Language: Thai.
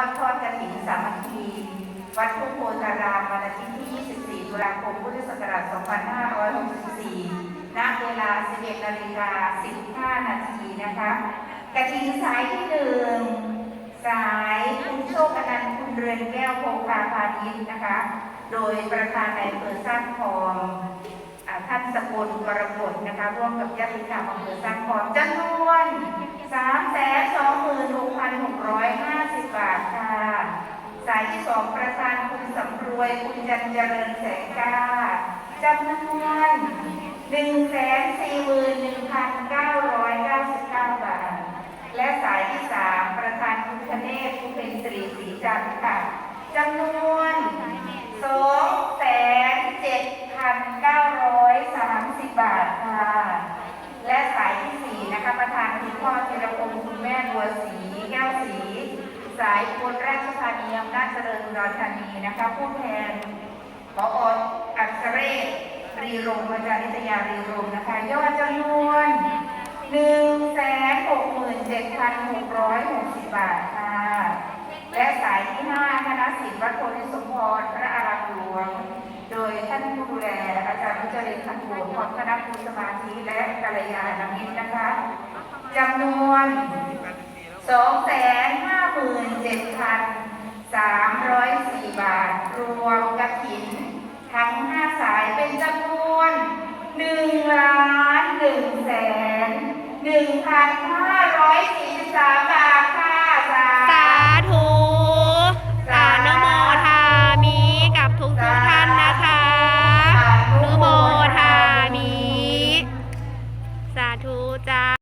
อดทอดกระถิ่นสามัคคีวัดพุทโพธารามวันอาทิตย์ที่ 24 ตุลาคม พุทธศักราช 2564 ณ เวลา 11นาฬิกา15 นาทีนะคะ กระถิ่นสายที่หนึ่งสายคุณโชคอนันต์คุณเรือนแก้วโพคาพาณิชย์นะคะ โดยประธานในอำเภอสร้างทองท่านสกุลกรกฎนะคะ ร่วมกับญาติธรรมอำเภอสร้างคอนจำนวน3 2 6 6 5 0 สายที่สองประธานคุณสำรวยคุณจันเจริญแสงก้าจำนวน1 4 1 1 9 9 9บาท และสายที่สามประธานคุณคเนศผู้เป็นสิริศรีจันทร์ค่ะจำนวนสองแสนเจ็ดพันเก้าร้อยสามสิบบาทค่ะ และสายที่สี่นะคะประธานคุณพ่อธีรพงศ์คุณแม่บัวศรีแก้วศรี สายคนราชธานีอำนาจเจริญรธานีนะคะผู้แทนพออักษเรศรีรงค์อาจารย์นิตยารีรงนะคะ ยอดจำนวนหนึ่งแสนหกหมื่นเจ็ดพันหกร้อยหกสิบบาทค่ะ และสายที่ห้าคณะศิลป์วัดโพธิสมพรพระอารามหลวง โดยท่านผู้ดูแลอาจารย์มุจรินขันโหพร้อมคณะครูสมาธิและกัลยาณมิตรนะคะจำนวนสองแสน 7,304 บาท รวมกระถิน ทั้ง 5 สายเป็นจำนวน1ล้าน1แสน1,500